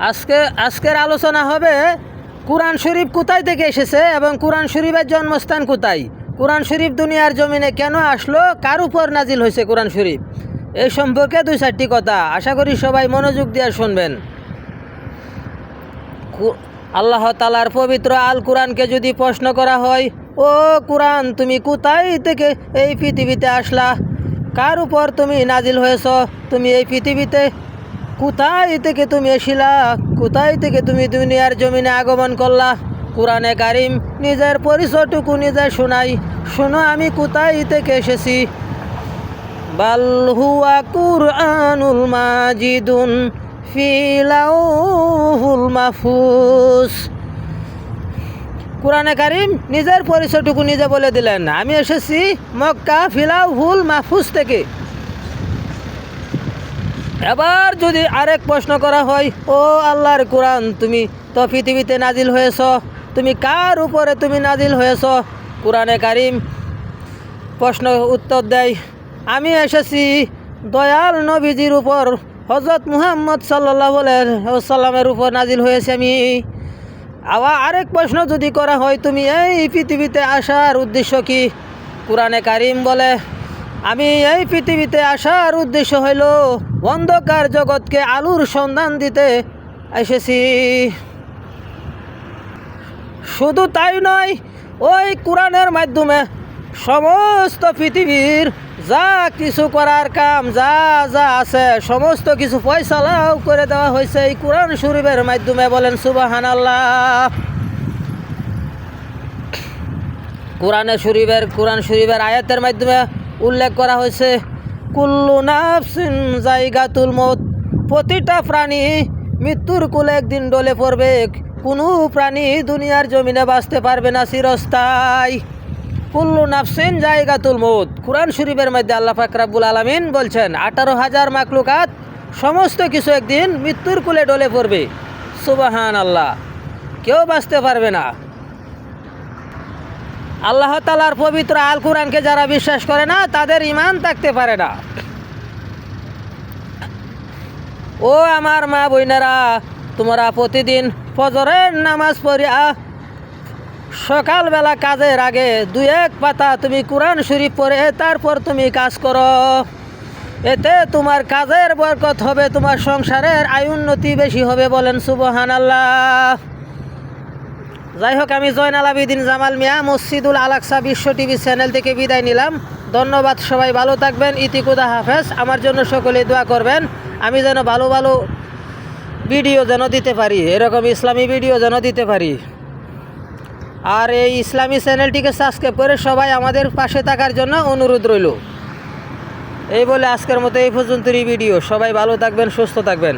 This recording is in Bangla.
আজকে, আজকের আলোচনা হবে কোরআন শরীফ কোথায় থেকে এসেছে এবং কোরআন শরীফের জন্মস্থান কোথায়? কোরআন শরীফ দুনিয়ার জমিনে কেন আসলো? কার উপর নাজিল হয়েছে কোরআন শরীফ? এই সম্পর্কে দুই চারটি কথা। আশা করি সবাই মনোযোগ দিয়ে শুনবেন। আল্লাহ তালার পবিত্র আল কোরআনকে যদি প্রশ্ন করা হয়, ও কোরআন, তুমি কোথায় থেকে এই পৃথিবীতে আসলা? কার উপর তুমি নাজিল হয়েছ? তুমি এই পৃথিবীতে কোথায় থেকে তুমি এসিলা? কোথায় থেকে তুমি দুনিয়ার জমিনে আগমন করলা? কোরআনে কারিম নিজের পরিচয়টুকু নিজে শোনাই। শোনো, আমি কোথায় থেকে এসেছি? বাল হুয়া কুরআনুল মাজিদুন ফি লাউহুল মাহফুজ কোরআনে কারিম নিজের পরিচয়টুকু নিজে বলে দিলেন আমি এসেছি মক্কা ফিলাউহুল মাহফুজ থেকে। এবার যদি আরেক প্রশ্ন করা হয়, ও আল্লাহর কোরআন, তুমি তো পৃথিবীতে নাজিল হয়েছ, তুমি কার উপরে তুমি নাজিল হয়েছ? কোরআনে কারিম প্রশ্ন উত্তর দেয়, আমি এসেছি দয়াল নবীজির উপর হজরত মুহাম্মদ সাল্লাহ সাল্লামের উপর নাজিল হয়েছে আমি। আবার আরেক প্রশ্ন যদি করা হয়, তুমি এই পৃথিবীতে আসার উদ্দেশ্য কি? কোরআনে কারিম বলে আমি এই পৃথিবীতে আসার উদ্দেশ্য হইল অন্ধকার জগৎকে আলুর সন্ধান দিতে এসেছি। শুধু তাই নয়, ওই কোরআনের মাধ্যমে সমস্ত পৃথিবীর যা কিছু করার কাম, যা যা আছে, সমস্ত কিছু ফয়সালাও করে দেওয়া হয়েছে এই কোরআন শরীফের মাধ্যমে। বলেন সুবাহান আল্লাহ কোরআনে শরীফের, কোরআন শরীফের আয়াতের মাধ্যমে উল্লেখ করা হয়েছে, কুল্লু নাফসিন জায়গাতুল মত, প্রতিটা প্রাণী মৃত্যুর কুলে একদিন ডলে পড়বে, কোনো প্রাণী দুনিয়ার জমিনে বাঁচতে পারবে না চিরস্থায়ী। কুল্লু নাফসিন জায়গাতুল মত, কোরআন শরীফের মধ্যে আল্লাহ ফাকরাবুল আলমিন বলছেন, আঠারো হাজার মাকলুকাত সমস্ত কিছু একদিন মৃত্যুর কুলে ডলে পড়বে। সুবাহান আল্লাহ কেউ বাঁচতে পারবে না। আল্লাহ তালার পবিত্র আল কোরআনকে যারা বিশ্বাস করে না, তাদের ইমান থাকতে পারে না। ও আমার মা বোনেরা, তোমরা প্রতিদিন ফজরের নামাজ পড়িয়া সকালবেলা কাজের আগে দুই এক পাতা তুমি কোরআন শরীফ পড়ে, তারপর তুমি কাজ করো। এতে তোমার কাজের বরকত হবে, তোমার সংসারের আয় উন্নতি বেশি হবে বলেন সুবহান আল্লাহ যাই হোক, আমি জয়নাল আবিদিন জামাল মিয়া, মসজিদুল আলাকসা বিশ্ব টিভি চ্যানেল থেকে বিদায় নিলাম। ধন্যবাদ সবাই, ভালো থাকবেন, ইতিকুদা হাফেজ। আমার জন্য সকলে দোয়া করবেন, আমি যেন ভালো ভালো ভিডিও যেন দিতে পারি, এরকম ইসলামী ভিডিও যেন দিতে পারি। আর এই ইসলামী চ্যানেলটিকে সাবস্ক্রাইব করে সবাই আমাদের পাশে থাকার জন্য অনুরোধ রইল। এই বলে আজকের মতো এই পর্যন্তই ভিডিও। সবাই ভালো থাকবেন, সুস্থ থাকবেন।